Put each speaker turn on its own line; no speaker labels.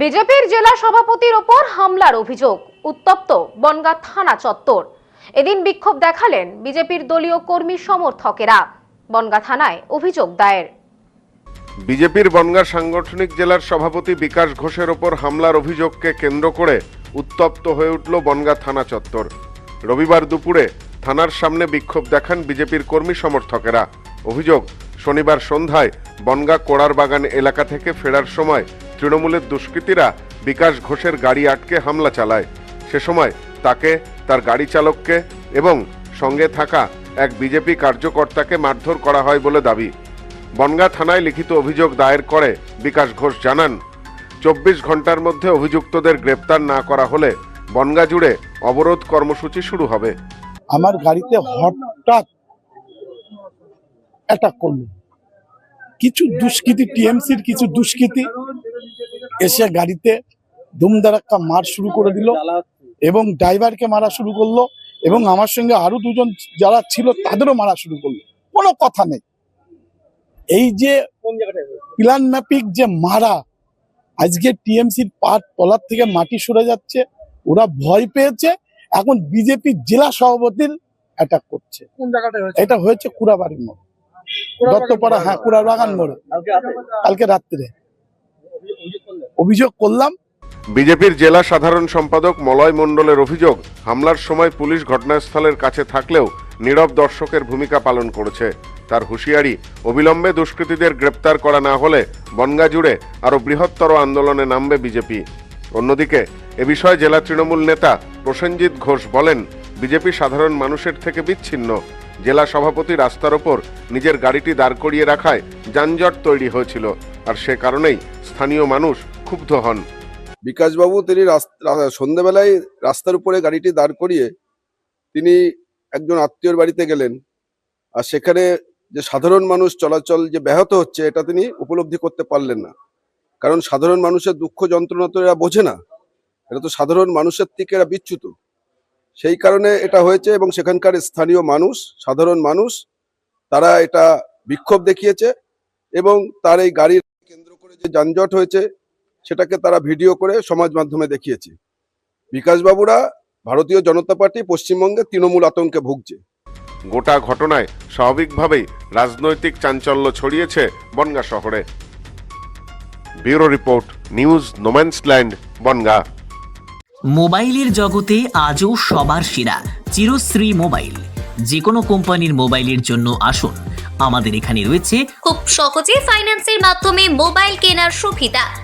বিজেপির জেলা সভাপতির ওপর হামলার অভিযোগ, উত্তপ্ত বনগা থানা চত্বর। এদিন বিক্ষোভ দেখালেন বিজেপির দলীয় কর্মী সমর্থকেরা, বনগা থানায় অভিযোগ দায়ের।
বিজেপির বনগাঁ সাংগঠনিক জেলার সভাপতি বিকাশ ঘোষের ওপর হামলার অভিযোগকে কেন্দ্র করে উত্তপ্ত হয়ে উঠল বনগাঁ থানা চত্বর। রবিবার দুপুরে থানার সামনে বিক্ষোভ দেখান বিজেপির কর্মী সমর্থকেরা। অভিযোগ, শনিবার সন্ধ্যায় বনগাঁ কোড়ার বাগান এলাকা থেকে ফেরার সময় তৃণমূলের দুষ্কৃতীরা বিকাশ ঘোষের গাড়ি আটকে হামলা চালায়। সে সময় তাকে, তার গাড়ি চালককে এবং সঙ্গে থাকা এক বিজেপি কার্যকর্তাকে মারধর করা হয় বলে দাবি। বনগাঁ থানায় লিখিত অভিযোগ দায়ের করে বিকাশ ঘোষ জানান, চব্বিশ ঘণ্টার মধ্যে অভিযুক্তদের গ্রেপ্তার না করা হলে বনগাঁ জুড়ে অবরোধ কর্মসূচি শুরু হবে।
আমার গাড়িতে হঠাৎ অ্যাটাক করল। কিছু দুষ্কৃতী, টিএমসির কিছু দুষ্কৃতী এসে গাড়িতে ধুমধারাক্কা মার শুরু করে দিল এবং ড্রাইভারকে মারা শুরু করল এবং আমার সঙ্গে আরও দুজন যারা ছিল তাদেরও মারা শুরু করল। কোনো কথা নেই। এই যে প্ল্যান ম্যাপিক যে মারা আজকে টিএমসির পাট তলার থেকে মাটি সরে যাচ্ছে ওরা ভয় পেয়েছে এখন বিজেপি জেলা সভাপতির অ্যাটাক করছে। এটা হয়েছে কুড়াবাড়ির মোড়। দত্তপাড়া হ্যাঁ কুড়াবাগান মোড়ে।
কালকে
রাত্রে।
অভিযোগ
করলাম।
বিজেপির জেলা সাধারণ সম্পাদক মলয় মণ্ডলের অভিযোগ, হামলার সময় পুলিশ ঘটনাস্থলের কাছে থাকলেও নীরব দর্শকের ভূমিকা পালন করেছে। তার হুঁশিয়ারি, অবিলম্বে দুষ্কৃতীদের গ্রেপ্তার করা না হলে বনগা জুড়ে আরও বৃহত্তর আন্দোলনে নামবে বিজেপি। অন্যদিকে, এ বিষয়ে জেলা তৃণমূল নেতা প্রসেনজিৎ ঘোষ বলেন, বিজেপি সাধারণ মানুষের থেকে বিচ্ছিন্ন। জেলা সভাপতি রাস্তার ওপর নিজের গাড়িটি দাঁড় করিয়ে রাখায় যানজট তৈরি হয়েছিল। আর সে কারণেই স্থানীয় মানুষ ক্ষুব্ধ হন।
বিকাশবাবু তিনি সন্ধেবেলায় রাস্তার উপরে গাড়িটি দাঁড় করিয়ে তিনি একজন আত্মীয়র বাড়িতে গেলেন। আর সেখানে যে সাধারণ মানুষ চলাচল যে ব্যাহত হচ্ছে, এটা তিনি উপলব্ধি করতে পারলেন না। কারণ সাধারণ মানুষের দুঃখ যন্ত্রণা তো এরা বোঝে না। এটা তো সাধারণ মানুষের থেকে এরা বিচ্যুত। সেই কারণে এটা হয়েছে এবং সেখানকার স্থানীয় মানুষ, সাধারণ মানুষ, তারা এটা বিক্ষোভ দেখিয়েছে এবং তার এই গাড়ির কেন্দ্র করে যে যানজট হয়েছে সেটাকে তারা ভিডিও করে সমাজ মাধ্যমে দেখিয়েছে। বিকাশবাবুরা ভারতীয় জনতা পার্টি পশ্চিমবঙ্গে তৃণমূল আতঙ্কে ভুগছে।
গোটা ঘটনায় স্বাভাবিকভাবেই রাজনৈতিক চাঞ্চল্য ছড়িয়েছে বনগা শহরে। Bureau report news no man's land Bongaon.
মোবাইলের জগতে আজও সবার সেরা চিরশ্রী মোবাইল। যে কোনো কোম্পানির মোবাইলের জন্য আসুন। আমাদের এখানে রয়েছে
খুব সহজে ফাইন্যান্সের মাধ্যমে মোবাইল কেনার সুবিধা।